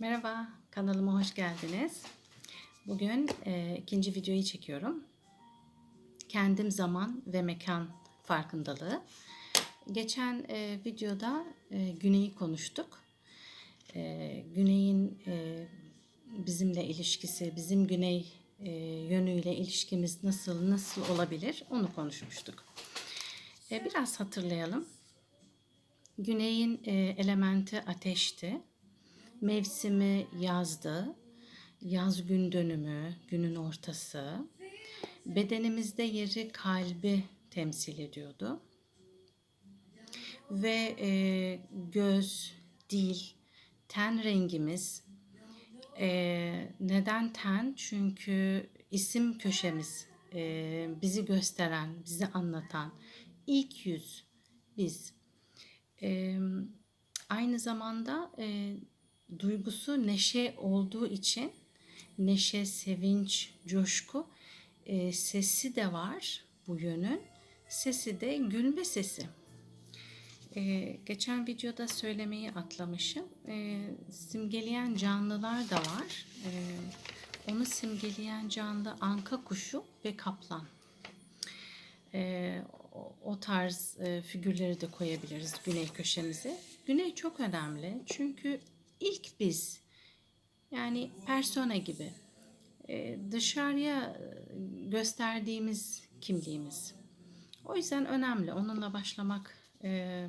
Merhaba, kanalıma hoş geldiniz. Bugün e, ikinci videoyu çekiyorum. Kendim zaman ve mekan farkındalığı. Geçen e, videoda e, Güney'i konuştuk. E, Güney'in e, bizimle ilişkisi, bizim Güney e, yönüyle ilişkimiz nasıl nasıl olabilir onu konuşmuştuk. E, biraz hatırlayalım. Güney'in e, elementi ateşti. Mevsimi yazdı. Yaz gün dönümü, günün ortası. Bedenimizde yeri kalbi temsil ediyordu. Ve e, göz, dil, ten rengimiz. E, neden ten? Çünkü isim köşemiz e, bizi gösteren, bizi anlatan ilk yüz biz. E, aynı zamanda e, duygusu neşe olduğu için neşe, sevinç, coşku e, sesi de var bu yönün. Sesi de gülme sesi. E, geçen videoda söylemeyi atlamışım. E, simgeleyen canlılar da var. E, onu simgeleyen canlı anka kuşu ve kaplan. E, o, tarz e, figürleri de koyabiliriz güney köşemize. Güney çok önemli çünkü ilk biz yani persona gibi e, dışarıya gösterdiğimiz kimliğimiz. O yüzden önemli. Onunla başlamak e,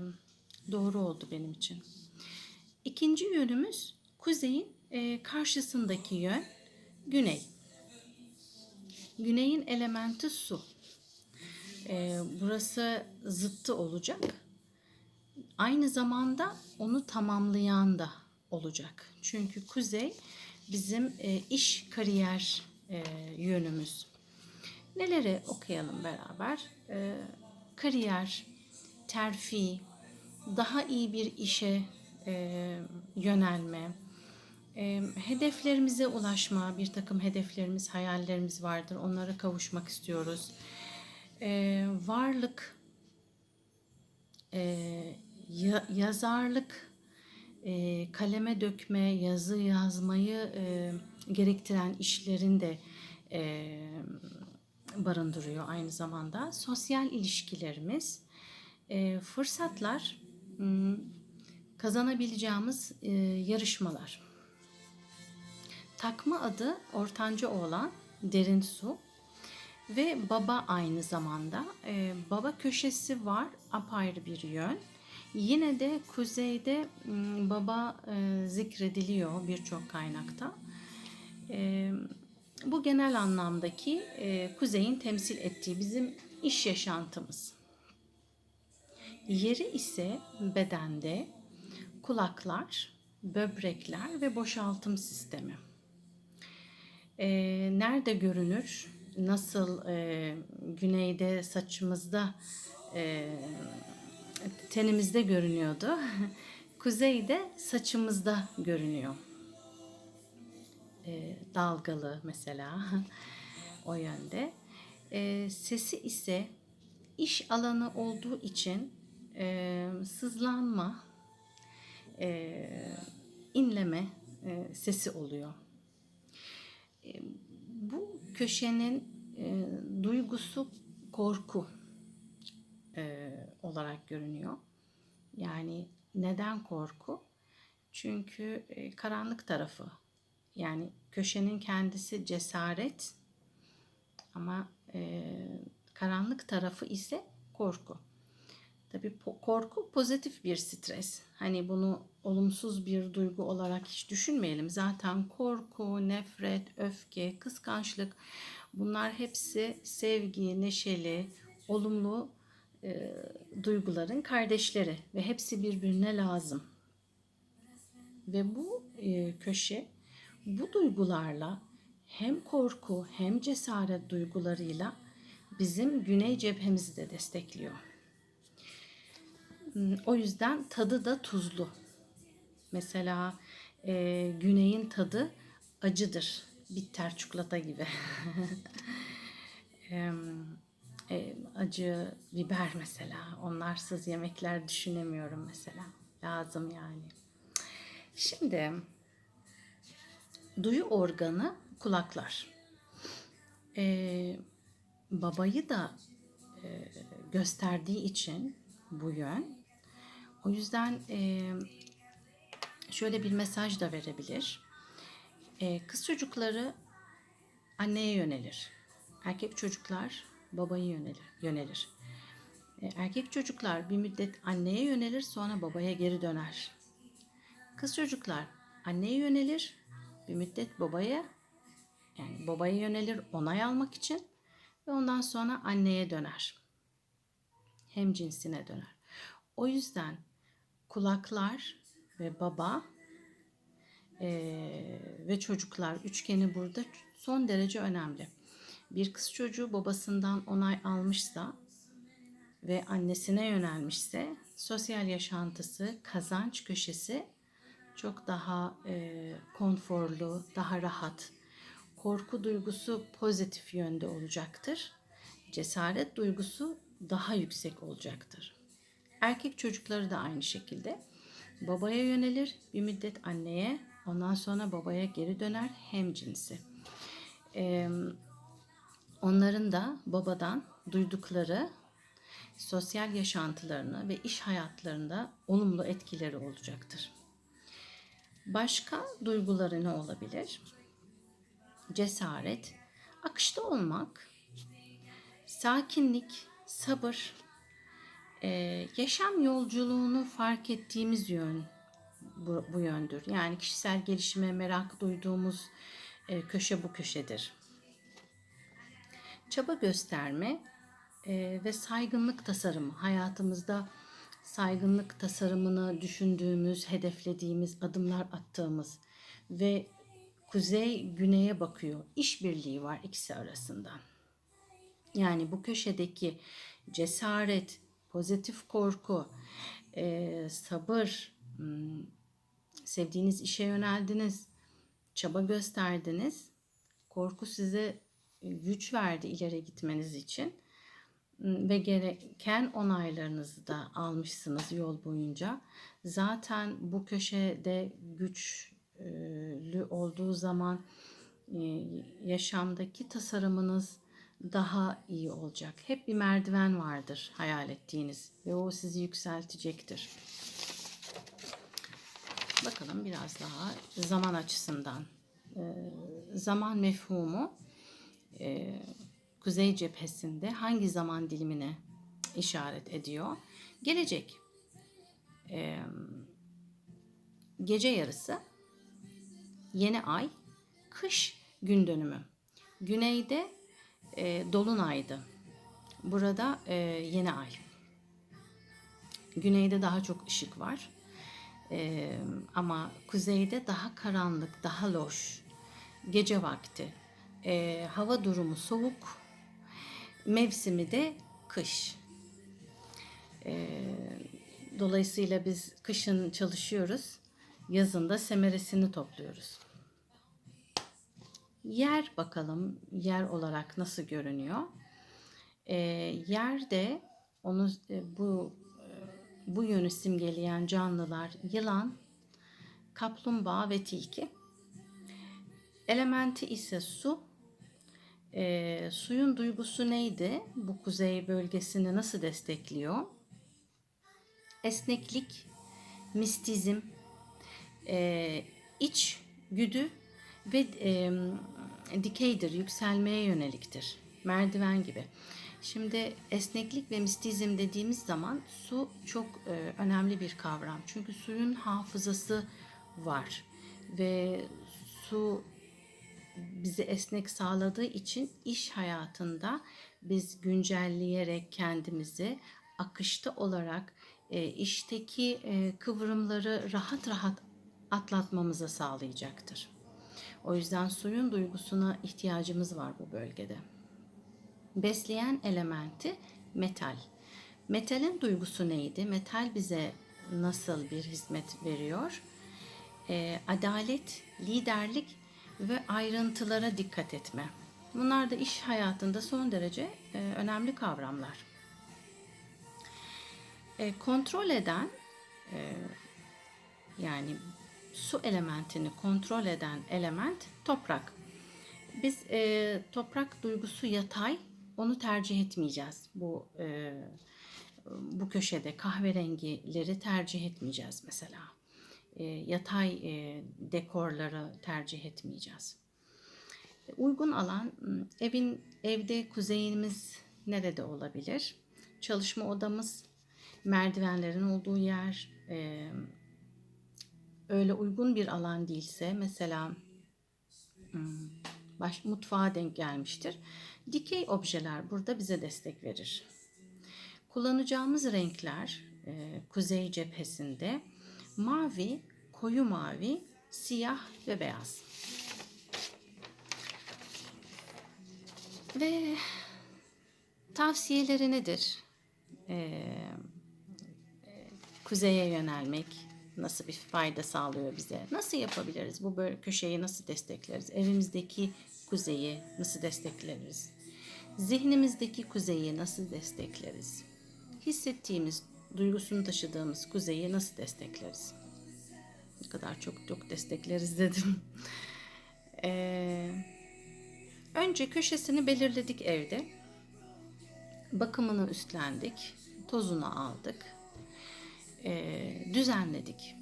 doğru oldu benim için. İkinci yönümüz kuzeyin e, karşısındaki yön güney. Güneyin elementi su. E, burası zıttı olacak. Aynı zamanda onu tamamlayan da olacak. Çünkü kuzey bizim e, iş kariyer e, yönümüz. Neleri okuyalım beraber? E, kariyer, terfi, daha iyi bir işe yönelme, hedeflerimize ulaşma, bir takım hedeflerimiz, hayallerimiz vardır. Onlara kavuşmak istiyoruz. Varlık, ya, yazarlık, e, kaleme dökme, yazı yazmayı e, gerektiren işlerin de e, barındırıyor aynı zamanda. Sosyal ilişkilerimiz, e, fırsatlar, kazanabileceğimiz e, yarışmalar. Takma adı ortanca oğlan derin su ve baba aynı zamanda. E, baba köşesi var apayrı bir yön. Yine de kuzeyde baba zikrediliyor birçok kaynakta. Bu genel anlamdaki kuzeyin temsil ettiği bizim iş yaşantımız. Yeri ise bedende kulaklar, böbrekler ve boşaltım sistemi. Nerede görünür? Nasıl güneyde saçımızda tenimizde görünüyordu. Kuzeyde saçımızda görünüyor. E, dalgalı mesela o yönde. E, sesi ise iş alanı olduğu için e, sızlanma, e, inleme e, sesi oluyor. E, bu köşenin e, duygusu korku e, olarak görünüyor. Yani neden korku? Çünkü e, karanlık tarafı yani köşenin kendisi cesaret ama e, karanlık tarafı ise korku. Tabii korku pozitif bir stres. Hani bunu olumsuz bir duygu olarak hiç düşünmeyelim. Zaten korku, nefret, öfke, kıskançlık bunlar hepsi sevgi, neşeli, olumlu e, duyguların kardeşleri ve hepsi birbirine lazım. Ve bu e, köşe bu duygularla hem korku hem cesaret duygularıyla bizim güney cephemizi de destekliyor. Hmm, o yüzden tadı da tuzlu. Mesela e, güneyin tadı acıdır. Bitter çikolata gibi. e, acı biber mesela. Onlarsız yemekler düşünemiyorum mesela. Lazım yani. Şimdi Duyu organı kulaklar. Ee, babayı da e, gösterdiği için bu yön. O yüzden e, şöyle bir mesaj da verebilir. E, kız çocukları anneye yönelir. Erkek çocuklar babaya yönelir. yönelir. E, erkek çocuklar bir müddet anneye yönelir sonra babaya geri döner. Kız çocuklar anneye yönelir bir müddet babaya yani babaya yönelir onay almak için ve ondan sonra anneye döner. Hem cinsine döner. O yüzden kulaklar ve baba eee, ve çocuklar üçgeni burada son derece önemli. Bir kız çocuğu babasından onay almışsa ve annesine yönelmişse sosyal yaşantısı, kazanç köşesi çok daha e, konforlu, daha rahat. Korku duygusu pozitif yönde olacaktır. Cesaret duygusu daha yüksek olacaktır. Erkek çocukları da aynı şekilde. Babaya yönelir, bir müddet anneye, ondan sonra babaya geri döner hem cinsi. Ee, onların da babadan duydukları sosyal yaşantılarını ve iş hayatlarında olumlu etkileri olacaktır. Başka duyguları ne olabilir? Cesaret, akışta olmak, sakinlik, sabır, ee, yaşam yolculuğunu fark ettiğimiz yön bu, bu yöndür. Yani kişisel gelişime merak duyduğumuz e, köşe bu köşedir. Çaba gösterme e, ve saygınlık tasarımı hayatımızda saygınlık tasarımını düşündüğümüz, hedeflediğimiz, adımlar attığımız ve kuzey güneye bakıyor. İşbirliği var ikisi arasında. Yani bu köşedeki cesaret, pozitif korku, e, sabır, hmm, sevdiğiniz işe yöneldiniz, çaba gösterdiniz. Korku size güç verdi ileri gitmeniz için ve gereken onaylarınızı da almışsınız yol boyunca. Zaten bu köşede güçlü olduğu zaman yaşamdaki tasarımınız daha iyi olacak. Hep bir merdiven vardır hayal ettiğiniz ve o sizi yükseltecektir. Bakalım biraz daha zaman açısından. Zaman mefhumu e, kuzey cephesinde hangi zaman dilimine işaret ediyor? Gelecek. Ee, gece yarısı, yeni ay, kış gün dönümü. Güneyde e, dolunaydı. Burada e, yeni ay. Güneyde daha çok ışık var. E, ama kuzeyde daha karanlık, daha loş. Gece vakti. E, hava durumu soğuk. Mevsimi de kış. E, dolayısıyla biz kışın çalışıyoruz. Yazın da semeresini topluyoruz. Yer bakalım yer olarak nasıl görünüyor. E, yerde onu e, bu e, bu yönü simgeleyen canlılar yılan, kaplumbağa ve tilki. Elementi ise su. E, suyun duygusu neydi? Bu kuzey bölgesini nasıl destekliyor? Esneklik, mistizm, e, iç güdü ve e, dikeydir, yükselmeye yöneliktir. Merdiven gibi. Şimdi esneklik ve mistizm dediğimiz zaman su çok e, önemli bir kavram. Çünkü suyun hafızası var ve su bizi esnek sağladığı için iş hayatında biz güncelleyerek kendimizi akışta olarak e, işteki e, kıvrımları rahat rahat atlatmamıza sağlayacaktır. O yüzden suyun duygusuna ihtiyacımız var bu bölgede. Besleyen elementi metal. Metalin duygusu neydi? Metal bize nasıl bir hizmet veriyor? E, adalet, liderlik ve ayrıntılara dikkat etme. Bunlar da iş hayatında son derece e, önemli kavramlar. E, kontrol eden e, yani su elementini kontrol eden element toprak. Biz toprak duygusu yatay, onu tercih etmeyeceğiz. Bu bu köşede kahverengileri tercih etmeyeceğiz mesela. E, yatay e, dekorları tercih etmeyeceğiz. Uygun alan evin evde kuzeyimiz nerede olabilir? Çalışma odamız, merdivenlerin olduğu yer, öyle uygun bir alan değilse mesela baş, mutfağa denk gelmiştir. Dikey objeler burada bize destek verir. Kullanacağımız renkler e, kuzey cephesinde mavi, koyu mavi, siyah ve beyaz. Ve tavsiyeleri nedir? Ee, kuzeye yönelmek nasıl bir fayda sağlıyor bize? Nasıl yapabiliriz? Bu böyle köşeyi nasıl destekleriz? Evimizdeki kuzeyi nasıl destekleriz? Zihnimizdeki kuzeyi nasıl destekleriz? Hissettiğimiz, duygusunu taşıdığımız kuzeyi nasıl destekleriz? Ne kadar çok çok destekleriz dedim. Ee, önce köşesini belirledik evde. Bakımını üstlendik. Tozunu aldık e, düzenledik.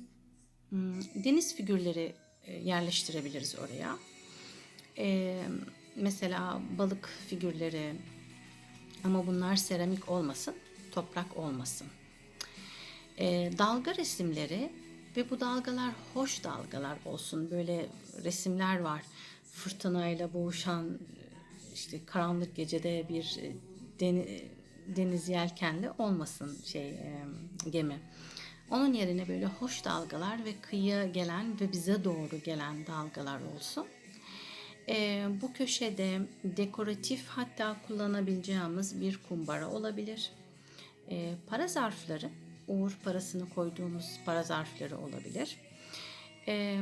Hmm, Deniz figürleri e, yerleştirebiliriz oraya. E, mesela balık figürleri ama bunlar seramik olmasın, toprak olmasın. E, dalga resimleri ve bu dalgalar hoş dalgalar olsun. Böyle resimler var. Fırtınayla boğuşan işte karanlık gecede bir deniz, deniz yelkenli olmasın şey e, gemi. Onun yerine böyle hoş dalgalar ve kıyıya gelen ve bize doğru gelen dalgalar olsun. E, bu köşede dekoratif hatta kullanabileceğimiz bir kumbara olabilir. E, para zarfları, uğur parasını koyduğumuz para zarfları olabilir. E,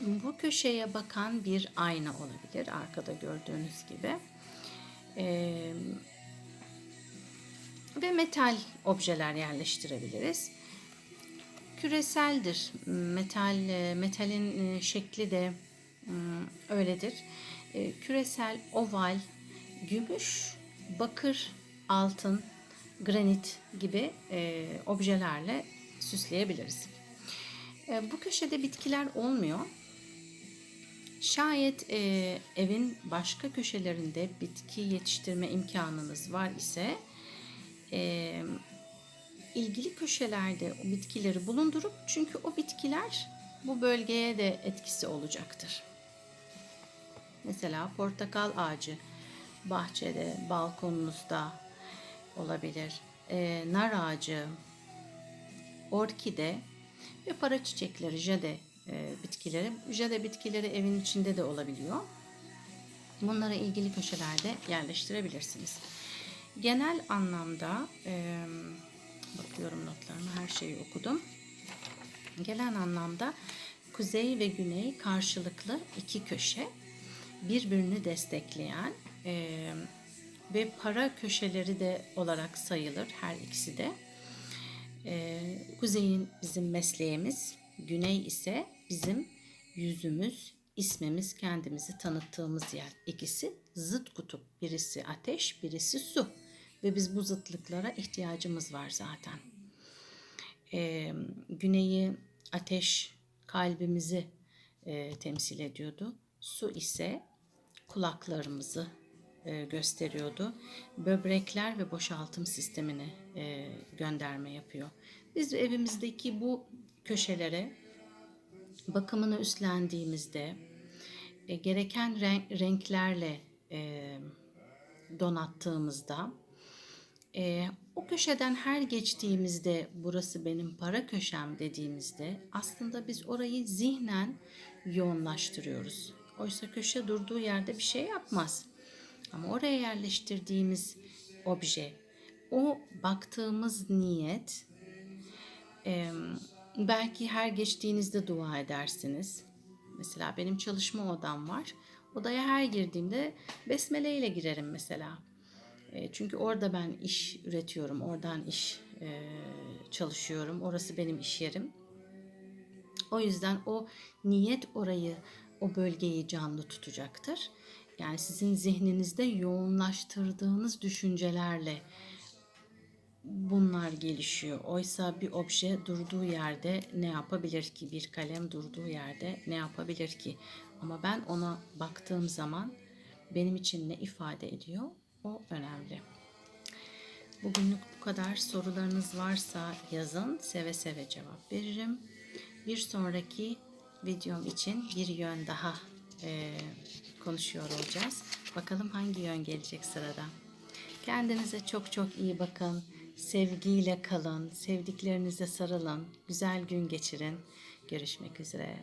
bu köşeye bakan bir ayna olabilir arkada gördüğünüz gibi. E, ve metal objeler yerleştirebiliriz. Küreseldir. Metal metalin şekli de öyledir. Küresel, oval, gümüş, bakır, altın, granit gibi objelerle süsleyebiliriz. Bu köşede bitkiler olmuyor. Şayet e, evin başka köşelerinde bitki yetiştirme imkanınız var ise e, ilgili köşelerde o bitkileri bulundurup çünkü o bitkiler bu bölgeye de etkisi olacaktır. Mesela portakal ağacı bahçede, balkonunuzda olabilir. E, nar ağacı, orkide ve para çiçekleri, jade e, bitkileri. Jade bitkileri evin içinde de olabiliyor. Bunları ilgili köşelerde yerleştirebilirsiniz. Genel anlamda e, bakıyorum notlarıma her şeyi okudum. Genel anlamda kuzey ve güney karşılıklı iki köşe birbirini destekleyen e, ve para köşeleri de olarak sayılır her ikisi de. E, kuzeyin bizim mesleğimiz, güney ise bizim yüzümüz, ismimiz, kendimizi tanıttığımız yer. İkisi zıt kutup. Birisi ateş, birisi su. Ve biz bu zıtlıklara ihtiyacımız var zaten. Ee, güneyi ateş kalbimizi e, temsil ediyordu. Su ise kulaklarımızı gösteriyordu. Böbrekler ve boşaltım sistemini e, gönderme yapıyor. Biz evimizdeki bu köşelere bakımını üstlendiğimizde e, gereken renk, renklerle e, donattığımızda e, o köşeden her geçtiğimizde burası benim para köşem dediğimizde aslında biz orayı zihnen yoğunlaştırıyoruz. Oysa köşe durduğu yerde bir şey yapmaz. Ama oraya yerleştirdiğimiz obje, o baktığımız niyet belki her geçtiğinizde dua edersiniz. Mesela benim çalışma odam var. Odaya her girdiğimde besmele ile girerim mesela. E, çünkü orada ben iş üretiyorum, oradan iş e, çalışıyorum. Orası benim iş yerim. O yüzden o niyet orayı, o bölgeyi canlı tutacaktır. Yani sizin zihninizde yoğunlaştırdığınız düşüncelerle bunlar gelişiyor. Oysa bir obje durduğu yerde ne yapabilir ki? Bir kalem durduğu yerde ne yapabilir ki? Ama ben ona baktığım zaman benim için ne ifade ediyor? O önemli. Bugünlük bu kadar. Sorularınız varsa yazın. Seve seve cevap veririm. Bir sonraki videom için bir yön daha eee, konuşuyor olacağız. Bakalım hangi yön gelecek sırada. Kendinize çok çok iyi bakın. Sevgiyle kalın. Sevdiklerinize sarılın. Güzel gün geçirin. Görüşmek üzere.